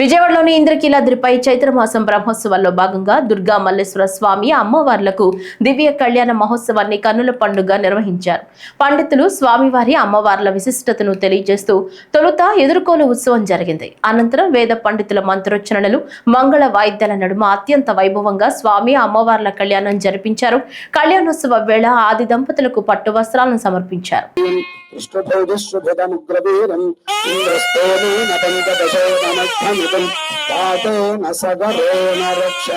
విజయవాడలోని ఇంద్రకీలాద్రిపై చైత్రమాసం బ్రహ్మోత్సవాల్లో భాగంగా దుర్గా మల్లేశ్వర స్వామి అమ్మవార్లకు దివ్య కళ్యాణ మహోత్సవాన్ని కన్నుల పండుగ నిర్వహించారు. పండితులు స్వామివారి అమ్మవార్ల విశిష్టతను తెలియజేస్తూ తొలుత ఎదుర్కోలు ఉత్సవం జరిగింది. అనంతరం వేద పండితుల మంత్రోచ్చరణలు మంగళ వాయిద్యాల నడుమ అత్యంత వైభవంగా స్వామి అమ్మవార్ల కళ్యాణం జరిపించారు. కళ్యాణోత్సవ వేళ ఆది దంపతులకు పట్టు వస్త్రాలను సమర్పించారు. కృష్ణ ఇంద్రస్తోమేన పాతో పాతేన నరక్ష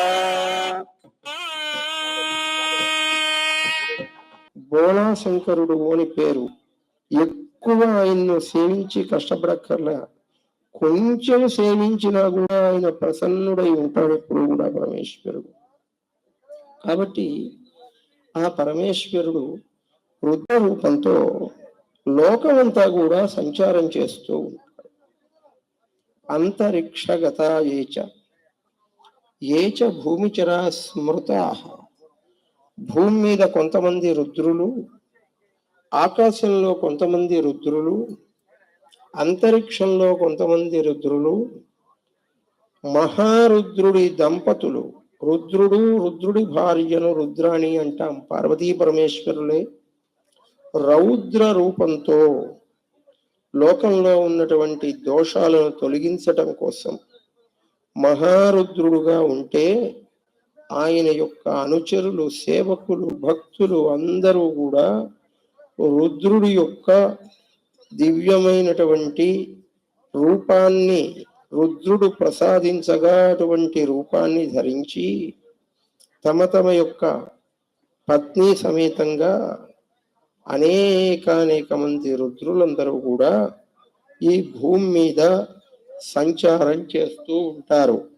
బోళాశంకరుడు అని పేరు. ఎక్కువ ఆయన్ను సేవించి కష్టపడక్కర్లే. కొంచెం సేవించినా కూడా ఆయన ప్రసన్నుడై ఉంటాడు ఎప్పుడు కూడా పరమేశ్వరుడు. కాబట్టి ఆ పరమేశ్వరుడు రుద్ర రూపంతో లోకమంతా కూడా సంచారం చేస్తూ ఉంటాడు. అంతరిక్షగత ఏచ. ఏచ భూమిచర స్మృతా భూమి మీద కొంతమంది రుద్రులు ఆకాశంలో కొంతమంది రుద్రులు అంతరిక్షంలో కొంతమంది రుద్రులు మహారుద్రుడి దంపతులు రుద్రుడు రుద్రుడి భార్యను రుద్రాణి అంటాం. పార్వతీ పరమేశ్వరులే రౌద్ర రూపంతో లోకంలో ఉన్నటువంటి దోషాలను తొలగించటం కోసం మహారుద్రుడుగా ఉంటే ఆయన యొక్క అనుచరులు సేవకులు భక్తులు అందరూ కూడా రుద్రుడి యొక్క దివ్యమైనటువంటి రూపాన్ని రుద్రుడు ప్రసాదించగా అటువంటి రూపాన్ని ధరించి తమ తమ యొక్క పత్ని సమేతంగా అనేకానేక మంది రుద్రులందరూ కూడా ఈ భూమి మీద సంచారం చేస్తూ ఉంటారు.